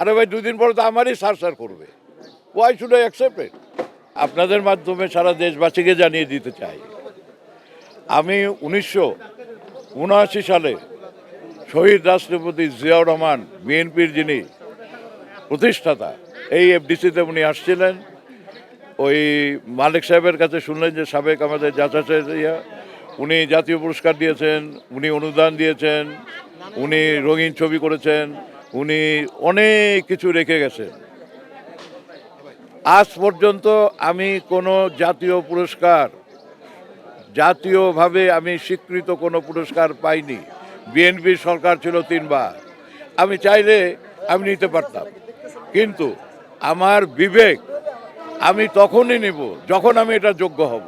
আরে ভাই, দুদিন পরে তো আমারই সার সার করবে। Why should I accept it আপনাদের মাধ্যমে সারা দেশবাসীকে জানিয়ে দিতে চাই। আমি উনিশশো উনআশি সালে শহীদ রাষ্ট্রপতি জিয়াউর রহমান, বিএনপির যিনি প্রতিষ্ঠাতা, এই এফডিসিতে উনি আসছিলেন। ওই মালিক সাহেবের কাছে শুনলেন যে সাবেক আমাদের যাচাচের ইয়া, উনি জাতীয় পুরস্কার দিয়েছেন, উনি অনুদান দিয়েছেন, উনি রঙিন ছবি করেছেন। উনি অনেক কিছু রেখে গেছেন আজ পর্যন্ত আমি কোনো জাতীয় পুরস্কার, জাতীয়ভাবে আমি স্বীকৃত কোনো পুরস্কার পাইনি। বিএনপি সরকার ছিল তিনবার। আমি চাইলে আমি নিতে পারতাম। কিন্তু আমার বিবেক আমি তখনই নেব যখন আমি এটা যোগ্য হব।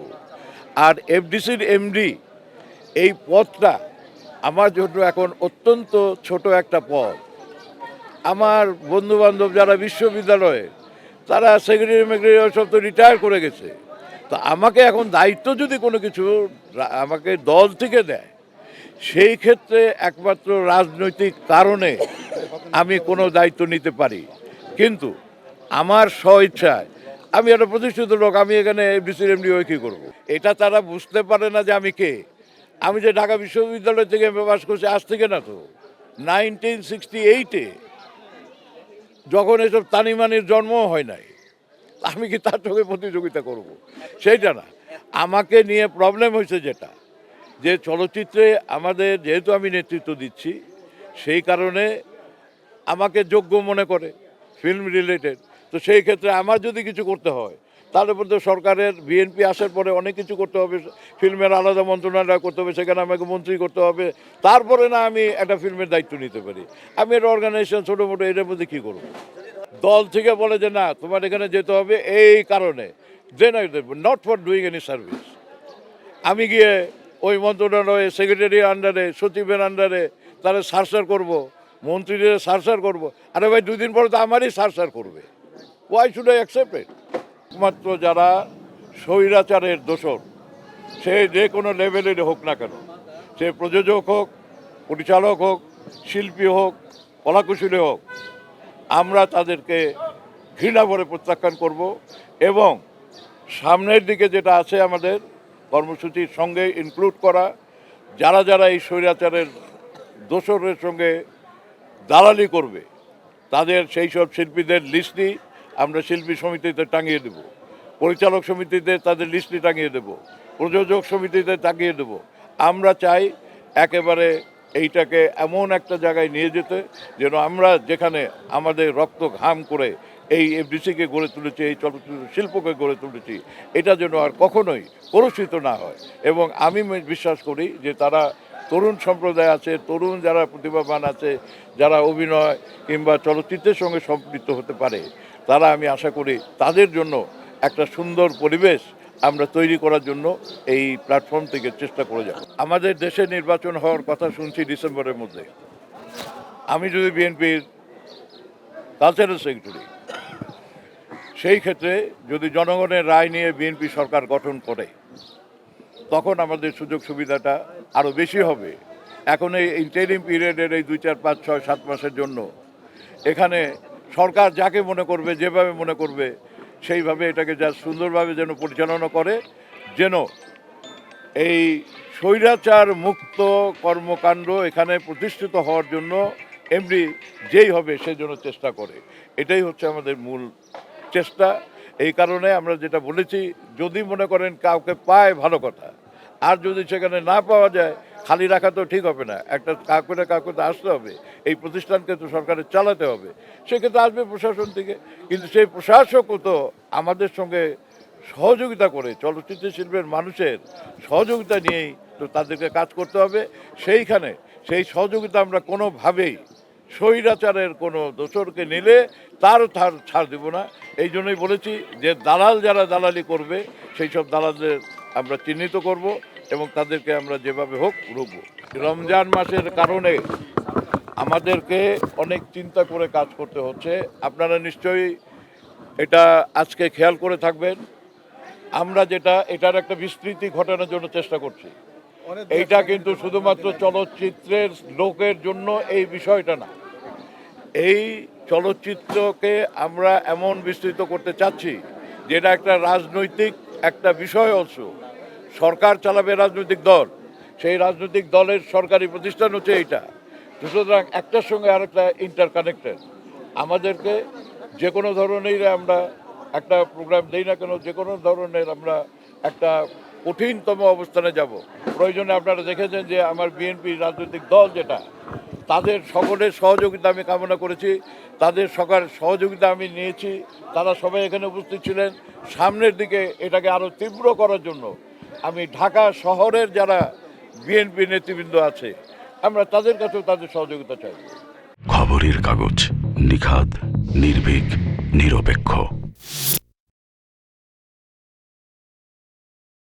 আর এফডিসির এমডি এই পদটা আমার জন্য এখন অত্যন্ত ছোট একটা পদ। আমার বন্ধু বান্ধব যারা বিশ্ববিদ্যালয়ে, তারা সেক্রেটারি মেক্রেটারি সব তো রিটায়ার করে গেছে। তো আমাকে এখন দায়িত্ব যদি কোনো কিছু আমাকে দল থেকে দেয়, সেই ক্ষেত্রে একমাত্র রাজনৈতিক কারণে আমি কোনো দায়িত্ব নিতে পারি। কিন্তু আমার স্ব ইচ্ছায় আমি একটা প্রতিষ্ঠিত লোক, আমি এখানে এফডিসির এমডি হয়ে কী করব? এটা তারা বুঝতে পারে না যে আমি কে। আমি যে ঢাকা বিশ্ববিদ্যালয় থেকে এম পাস করছি, আজ থেকে না তো নাইনটিন সিক্সটি এইটে যখন এসব তানিমানির জন্ম হয় নাই, আমি কি তার সঙ্গে প্রতিযোগিতা করব? সেইটা না। আমাকে নিয়ে প্রবলেম হয়েছে যেটা, যে চলচ্চিত্রে আমাদের যেহেতু আমি নেতৃত্ব দিচ্ছি, সেই কারণে আমাকে যোগ্য মনে করে ফিল্ম রিলেটেড তো সেই ক্ষেত্রে আমার যদি কিছু করতে হয় তার তো সরকারের বিএনপি আসার পরে অনেক কিছু করতে হবে, ফিল্মের আলাদা মন্ত্রণালয় করতে হবে, সেখানে আমাকে মন্ত্রী করতে হবে। তারপরে না আমি একটা ফিল্মের দায়িত্ব নিতে পারি। আমি একটা অর্গানাইজেশন ছোটো মোটো, এটার মধ্যে কী করব? দল থেকে বলে যে না, তোমার এখানে যেতে হবে এই কারণে। Then not for doing any service আমি গিয়ে ওই মন্ত্রণালয়ে সেক্রেটারি আন্ডারে সচিবের আন্ডারে তারা সারসার করব, মন্ত্রীদের সারসার করব। আরে ভাই, দুদিন পরে তো আমারই সারসার করবে। ওয়াই শুড আই অ্যাকসেপ্ট একমাত্র যারা স্বৈরাচারের দোষর, সে যে কোনো লেভেলের হোক না কেন, সে প্রযোজক হোক, পরিচালক হোক, শিল্পী হোক, কলাকুশলী হোক, আমরা তাদেরকে ঘৃণা ভরে প্রত্যাখ্যান করব এবং সামনের দিকে যেটা আছে আমাদের কর্মসূচির সঙ্গে ইনক্লুড করা, যারা যারা এই স্বৈরাচারের দোসরের সঙ্গে দালালি করবে, তাদের সেই সব শিল্পীদের লিস্টই আমরা শিল্পী সমিতিতে টাঙিয়ে দেব। পরিচালক সমিতিতে তাদের লিস্টটি টাঙিয়ে দেব। প্রযোজক সমিতিতে টাঙিয়ে দেব। আমরা চাই একেবারে এইটাকে এমন একটা জায়গায় নিয়ে যেতে, যেন আমরা যেখানে আমাদের রক্ত ঘাম করে এই এফডিসিকে গড়ে তুলেছি, এই চলচ্চিত্র শিল্পকে গড়ে তুলেছি, এটা যেন আর কখনোই কলুষিত না হয়। এবং আমি বিশ্বাস করি যে তারা তরুণ সম্প্রদায় আছে, তরুণ যারা প্রতিভাবান আছে, যারা অভিনয় কিংবা চলচ্চিত্রের সঙ্গে সম্পৃক্ত হতে পারে তারা আমি আশা করি তাদের জন্য একটা সুন্দর পরিবেশ আমরা তৈরি করার জন্য এই প্ল্যাটফর্ম থেকে চেষ্টা করে যাব। আমাদের দেশে নির্বাচন হওয়ার কথা শুনছি ডিসেম্বরের মধ্যে। আমি যদি বিএনপির কালচারাল সেক্রেটারি সেই ক্ষেত্রে যদি জনগণের রায় নিয়ে বিএনপি সরকার গঠন করে, তখন আমাদের সুযোগ সুবিধাটা আরও বেশি হবে। এখন এই ইন্টারিম পিরিয়ডের এই দুই চার পাঁচ ছয় সাত মাসের জন্য এখানে সরকার যাকে মনে করবে, যেভাবে মনে করবে, সেইভাবে এটাকে যা সুন্দরভাবে যেন পরিচালনা করে, যেন এই স্বৈরাচার মুক্ত কর্মকাণ্ড এখানে প্রতিষ্ঠিত হওয়ার জন্য এমনি যেই হবে সেই জন্য চেষ্টা করে। এটাই হচ্ছে আমাদের মূল চেষ্টা। এই কারণে আমরা যেটা বলেছি, যদি মনে করেন কাউকে পায় ভালো কথা, আর যদি সেখানে না পাওয়া যায় খালি রাখা তো ঠিক হবে না। একটা কাউকে না কাউকে তো আসতে হবে। এই প্রতিষ্ঠানকে তো সরকারের চালাতে হবে। সেক্ষেত্রে আসবে প্রশাসন থেকে। কিন্তু সেই প্রশাসকও তো আমাদের সঙ্গে সহযোগিতা করে, চলচ্চিত্র শিল্পের মানুষের সহযোগিতা নিয়েই তো তাদেরকে কাজ করতে হবে। সেইখানে সেই সহযোগিতা আমরা কোনোভাবেই স্বৈরাচারের কোনো দোসরকে নিলে তারও তার ছাড় দেব না। এই জন্যই বলেছি যে দালাল যারা দালালি করবে, সেই সব দালালদের আমরা চিহ্নিত করব। এবং তাদেরকে আমরা যেভাবে হোক রুখব। রমজান মাসের কারণে আমাদেরকে অনেক চিন্তা করে কাজ করতে হচ্ছে। আপনারা নিশ্চয়ই এটা আজকে খেয়াল করে থাকবেন। আমরা যেটা এটার একটা বিস্তৃতি ঘটানোর জন্য চেষ্টা করছি। এইটা কিন্তু শুধুমাত্র চলচ্চিত্রের লোকের জন্য এই বিষয়টা না। এই চলচ্চিত্রকে আমরা এমন বিস্তৃত করতে চাচ্ছি যেটা একটা রাজনৈতিক একটা বিষয় অংশ সরকার চালাবে রাজনৈতিক দল। সেই রাজনৈতিক দলের সরকারি প্রতিষ্ঠান হচ্ছে এইটা। সুতরাং একটার সঙ্গে আরেকটা ইন্টারকানেক্টেড আমাদেরকে যে কোনো ধরনের আমরা একটা প্রোগ্রাম দেই না কেন, যে কোনো ধরনের আমরা একটা কঠিনতম অবস্থানে যাব। প্রয়োজনে আপনারা দেখেছেন যে আমার বিএনপি রাজনৈতিক দল যেটা, তাদের সকলের সহযোগিতা আমি কামনা করেছি। তাদের সকাল সহযোগিতা আমি নিয়েছি। তারা সবাই এখানে উপস্থিত ছিলেন। সামনের দিকে এটাকে আরও তীব্র করার জন্য আমি ঢাকা শহরের যারা বিএনপি নেতৃবৃন্দ আছে, আমরা তাদের কাছেও তাদের সহযোগিতা চাই। খবরের কাগজ নিখাদ, নির্ভীক, নিরপেক্ষ।